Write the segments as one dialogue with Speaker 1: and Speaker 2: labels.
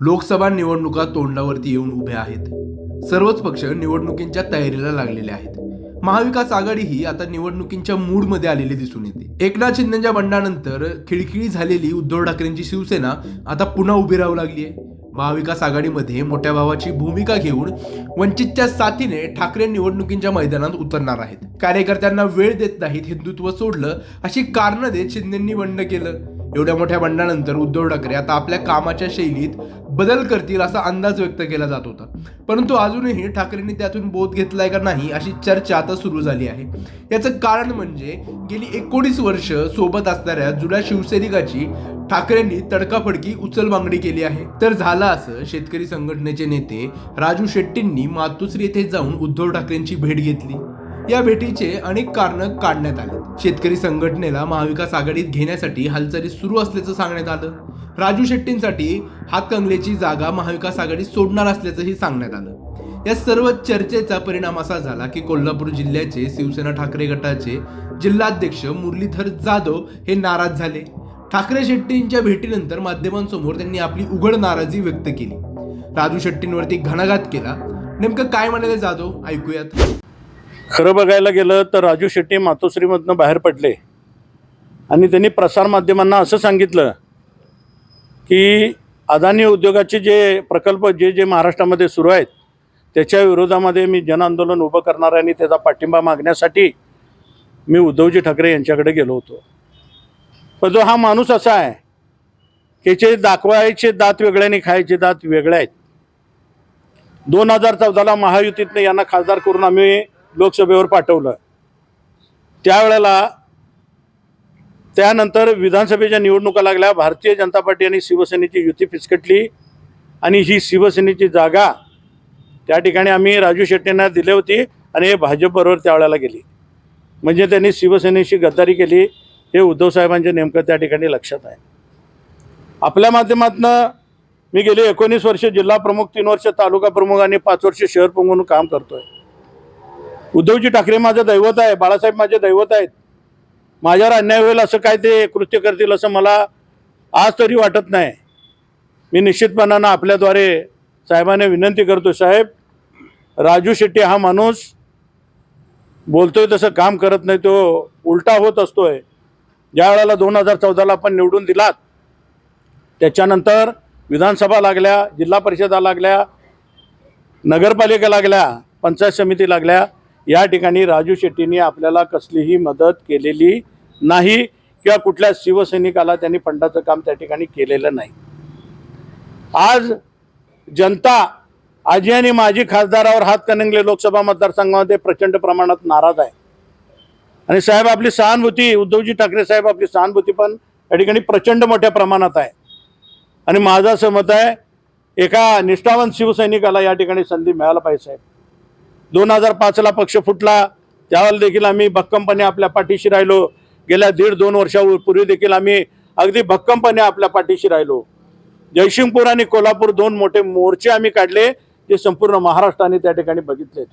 Speaker 1: लोकसभा निवडणुका तोंडावरती येऊन उभ्या आहेत. सर्वच पक्ष निवडणुकींच्या तयारीला लागलेले आहेत. महाविकास आघाडी ही आता निवडणुकींच्या मूडमध्ये आलेली दिसून येते. एकनाथ शिंदेच्या बंडानंतर खिळखिळी झालेली उद्धव ठाकरेंची शिवसेना आता पुन्हा उभी राहू लागली आहे. महाविकास आघाडीमध्ये मोठ्या भावाची भूमिका घेऊन वंचितच्या साथीने ठाकरे निवडणुकींच्या मैदानात उतरणार आहेत. कार्यकर्त्यांना वेळ देत नाहीत हिंदुत्व सोडलं अशी कारणं देत शिंदेंनी बंड केलं. एवढ्या मोठ्या बंडानंतर उद्धव ठाकरे आता आपल्या कामाच्या शैलीत बदल करतील असा अंदाज व्यक्त केला जात होता. परंतु अजूनही ठाकरेंनी त्यातून बोध घेतलाय का नाही अशी चर्चा आता सुरू झाली आहे. याचं कारण म्हणजे गेली एकोणीस वर्ष सोबत असणाऱ्या जुन्या शिवसैनिकाची ठाकरेंनी तडकाफडकी उचलबांगडी केली आहे. तर झालं असं शेतकरी संघटनेचे नेते राजू शेट्टींनी मातोश्री येथे जाऊन उद्धव ठाकरेंची भेट घेतली. या भेटीचे अनेक कारण काढण्यात आले. शेतकरी संघटनेला महाविकास आघाडीत घेण्यासाठी हालचाली सुरू असल्याचं सांगण्यात आलं. राजू शेट्टींसाठी हातकंगलेची जागा महाविकास आघाडी सोडणार असल्याचंही सांगण्यात आलं. या सर्व चर्चेचा परिणाम असा झाला की कोल्हापूर जिल्ह्याचे शिवसेना ठाकरे गटाचे जिल्हाध्यक्ष मुरलीधर जाधव हे नाराज झाले. ठाकरे शेट्टींच्या भेटीनंतर माध्यमांसमोर त्यांनी आपली उघड नाराजी व्यक्त केली. राजू शेट्टींवरती घणाघात केला. नेमकं काय म्हणाले जाधव? ऐकूयात.
Speaker 2: खरं बघायला गेलं तर राजू शेट्टी मातोश्रीमधनं बाहेर पडले. आणि त्यांनी प्रसारमाध्यमांना असं सांगितलं की अदानी उद्योगाचे जे प्रकल्प जे जे महाराष्ट्रामध्ये सुरू आहेत त्याच्या विरोधामध्ये मी जनआंदोलन उभं करणार आहे आणि त्याचा पाठिंबा मागण्यासाठी मी उद्धवजी ठाकरे यांच्याकडे गेलो होतो. पण जो हा माणूस असा आहे की जे दाखवायचे दात वेगळे आणि खायचे दात वेगळे आहेत. दोन हजार चौदाला महायुतीतनं यांना खासदार करून आम्ही लोकसभेवर पाठवलं. त्यावेळेला त्यानंतर विधानसभेच्या निवडणुका लागल्या. भारतीय जनता पार्टी आणि शिवसेनेची युती फिसकटली आणि ही शिवसेनेची जागा त्या ठिकाणी आम्ही राजू शेट्टींना दिली होती आणि हे भाजपबरोबर त्यावेळेला गेली. म्हणजे त्यांनी शिवसेनेशी गद्दारी केली. हे उद्धव साहेबांच्या नेमकं त्या ठिकाणी लक्षात आहे. आपल्या माध्यमातनं मी गेली एकोणीस वर्ष जिल्हा प्रमुख तीन वर्ष तालुका प्रमुख आणि पाच वर्ष शहर प्रमुख म्हणून काम करतोय. उद्धवजी ठाकरे माझं दैवत आहे बाळासाहेब माझे दैवत आहेत. माझ्यावर अन्याय होईल असं काय ते कृत्य करतील असं मला आज तरी वाटत नाही. मी निश्चितपणानं आपल्याद्वारे साहेबांना विनंती करतो साहेब राजू शेट्टी हा माणूस बोलतोय तसं काम करत नाही तो उलटा होत असतोय. ज्या वेळेला दोन हजार चौदाला आपण निवडून दिलात त्याच्यानंतर विधानसभा लागल्या जिल्हा परिषदा लागल्या नगरपालिका लागल्या पंचायत समिती लागल्या या ठिकाणी राजू शेट्टींनी आपल्याला कसलीही मदत केलेली नाही किंवा कुठल्या शिवसैनिकाला त्यांनी फंडाचं काम त्या ठिकाणी केलेलं नाही. आज जनता आजी आणि माजी खासदारावर हात कणंगले लोकसभा मतदारसंघामध्ये प्रचंड प्रमाणात नाराज आहे. आणि साहेब आपली सहानुभूती उद्धवजी ठाकरे साहेब आपली सहानुभूती पण या ठिकाणी प्रचंड मोठ्या प्रमाणात आहे. आणि माझं असं मत आहे एका निष्ठावंत शिवसैनिकाला या ठिकाणी संधी मिळायला पाहिजे साहेब. दोन हजार पाचला पक्ष फुटला. त्यावेळेला देखील आम्ही भक्कमपणे आपल्या पाठीशी राहिलो. गेल्या दीड दोन वर्षापूर्वी देखील आम्ही अगदी भक्कमपणे आपल्या पाठीशी राहिलो. जयसिंगपूर आणि कोल्हापूर दोन मोठे मोर्चे आम्ही काढले ते संपूर्ण महाराष्ट्राने त्या ठिकाणी बघितले.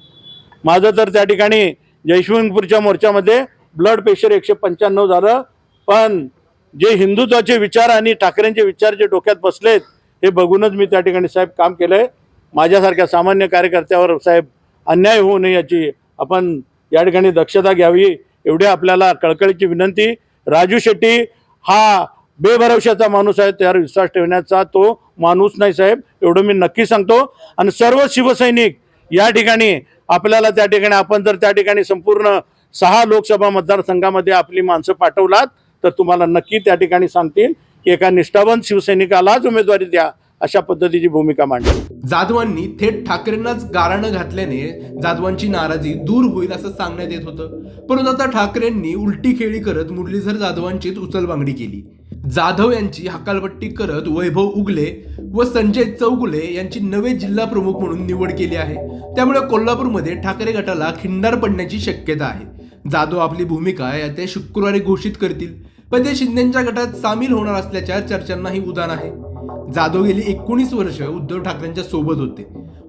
Speaker 2: माझं तर त्या ठिकाणी जयसिंगपूरच्या मोर्चामध्ये ब्लड प्रेशर एकशे पंच्याण्णव झालं. पण जे हिंदुत्वाचे विचार आणि ठाकरेंचे विचार जे डोक्यात बसलेत हे बघूनच मी त्या ठिकाणी साहेब काम केलंय. माझ्यासारख्या सामान्य कार्यकर्त्यावर साहेब अन्याय होऊ नये याची आपण या ठिकाणी दक्षता घ्यावी. एवढी आपल्याला कळकळीची विनंती. राजू शेट्टी हा बेभरवशाचा माणूस आहे त्यावर विश्वास ठेवण्याचा तो माणूस नाही साहेब. एवढं मी नक्की सांगतो. आणि सर्व शिवसैनिक या ठिकाणी आपल्याला त्या ठिकाणी आपण जर त्या ठिकाणी संपूर्ण सहा लोकसभा मतदारसंघामध्ये आपली माणसं पाठवलात तर तुम्हाला नक्की त्या ठिकाणी सांगतील की एका निष्ठावंत शिवसैनिकालाच उमेदवारी द्या. अशा पद्धतीची भूमिका मांडली.
Speaker 1: जाधवांनी थेट ठाकरेंनाच गाराणं घातल्याने जाधवांची नाराजी दूर होईल असं सांगण्यात येत होतं. परंतु आता ठाकरेंनी उलटी खेळी करत मुरलीधर जाधवांचीच उचलबांगडी केली. जाधव यांची हकालपट्टी करत वैभव उगले व संजय चौगुले यांची नवे जिल्हा प्रमुख म्हणून निवड केली आहे. त्यामुळे कोल्हापूरमध्ये ठाकरे गटाला खिंडार पडण्याची शक्यता आहे. जाधव आपली भूमिका या ते शुक्रवारी घोषित करतील. पण ते शिंदेच्या गटात सामील होणार असल्याच्या चर्चांनाही उदाहरण आहे. जाधव गेली एकोणीस वर्ष उद्धव ठाकरेंच्या सोबत होते.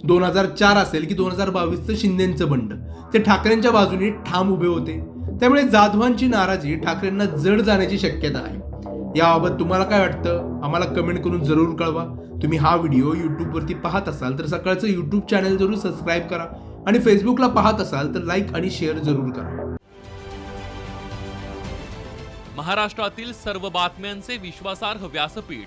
Speaker 1: दोन हजार चार असेल की दोन हजार बावीसचं शिंदेचं बंड. ते ठाकरेंच्या बाजूने ठाम उभे होते. त्यामुळे जाधवांची नाराजी ठाकरेंना जड जाण्याची शक्यता आहे. याबाबत तुम्हाला काय वाटतं? आम्हाला कमेंट करून जरूर कळवा. तुम्ही हा व्हिडिओ यूट्यूबवरती पाहत असाल तर सकाळचं यूट्यूब चॅनल जरूर सबस्क्राईब करा. आणि फेसबुकला पाहत असाल तर लाईक आणि शेअर जरूर करा.
Speaker 3: महाराष्ट्रातील सर्व बातम्यांचे विश्वासार्ह व्यासपीठ